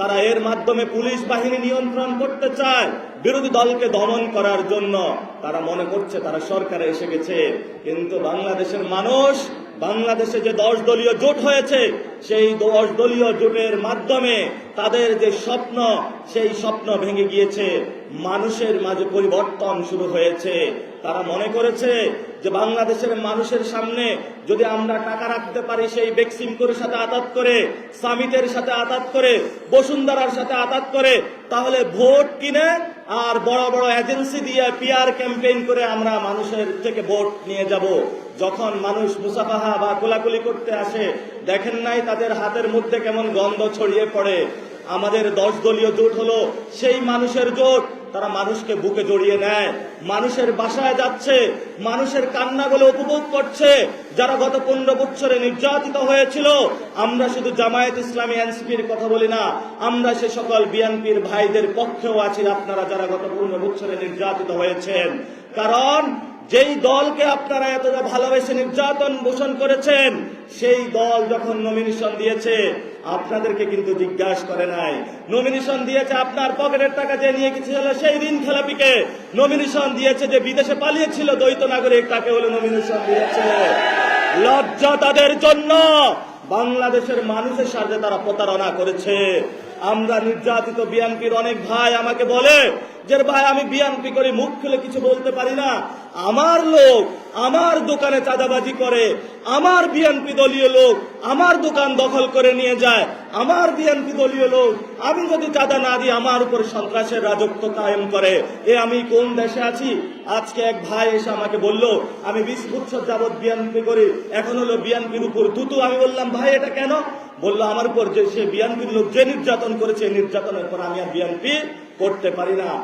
তারা এর মাধ্যমে পুলিশ বাহিনী নিয়ন্ত্রণ করতে চায়। বিরোধী দলকে দমন করার জন্য। তারা মনে করছে তারা সরকারে এসে গেছে। কিন্তু বাংলাদেশের মানুষ, বাংলাদেশে যে দশ দলীয় জোট হয়েছে, সেই দশ দলীয় জোটের মাধ্যমে তাদের যে স্বপ্ন, সেই স্বপ্ন ভেঙে গিয়েছে। মানুষের মাঝে পরিবর্তন শুরু হয়েছে। তারা মনে করেছে যে বাংলাদেশের মানুষের সামনে যদি আমরা টাকা রাখতে পারি, সেই বেক্সিমকোর সাথে আতাত করে সামিটের সাথে আতাত করে, বসুন্ধরার সাথে আতাত করে, তাহলে ভোট কিনে আর বড় বড় এজেন্সি দিয়ে পিআর ক্যাম্পেইন করে আমরা মানুষের থেকে ভোট নিয়ে যাব। যখন মানুষ মুসাফাহা বা কোলাকুলি করতে আসে, দেখেন নাই তাদের হাতের মধ্যে কেমন গন্ধ ছড়িয়ে পড়ে। আমাদের দশ দলীয় জোট হলো, সেই মানুষের জোট, তারা মানুষকে বুকে জড়িয়ে নেয়। মানুষের বাসায় যাচ্ছে, মানুষের কান্নাগুলো উপভোগ করছে। যারা গত পনেরো বছরে নির্যাতিত হয়েছিল, আমরা শুধু জামায়াত ইসলামী এনসিপির কথা বলি না, আমরা সে সকল বিএনপির ভাইদের পক্ষেও আছি আপনারা যারা গত পনেরো বছরে নির্যাতিত হয়েছেন। কারণ যেই দলকে আপনারা এতটা ভালোবেসে নির্যাতন পোষণ করেছেন, সেই দল যখন নমিনেশন দিয়েছে, আপনাদেরকে কিন্তু জিজ্ঞাসা করে নাই। নমিনেশন দিয়েছে আপনার পকেটের টাকা যে নিয়ে গেছিল সেই দিন খেলাপিকে। নমিনেশন দিয়েছে যে বিদেশে পালিয়েছিল দ্বৈত নাগরিক, তাকে হলো নমিনেশন দিয়েছে। লজ্জা তাদের জন্য। বাংলাদেশের মানুষের সাথে তারা প্রতারণা করেছে। আমরা নির্যাতিত বিএনপির অনেক ভাই আমাকে বলে যে ভাই, আমি বিএনপি করে মুখ খুলে কিছু বলতে পারি না। আমার লোক, আমার দোকানে চাঁদাবাজি করে, আমার বিএনপি দলীয় লোক, আমার দোকান দখল করে নিয়ে যায়, আমার বিএনপি দলীয় লোক, আমি যদি চাঁদা না দিই, আমার উপর সন্ত্রাসের রাজত্ব কায়েম করে। এ আমি কোন দেশে আছি? আজকে এক ভাই এসে আমাকে বলল, আমি বিশ বছর যাবৎ বিএনপি করি, এখন হলো বিএনপির উপর তুতু আমি বললাম, ভাই, এটা কেন? বলল, আমার উপর যে সে বিএনপির লোক যে নির্যাতন করেছে নির্যাতনের পর আমি আর বিএনপি করতে পারি না।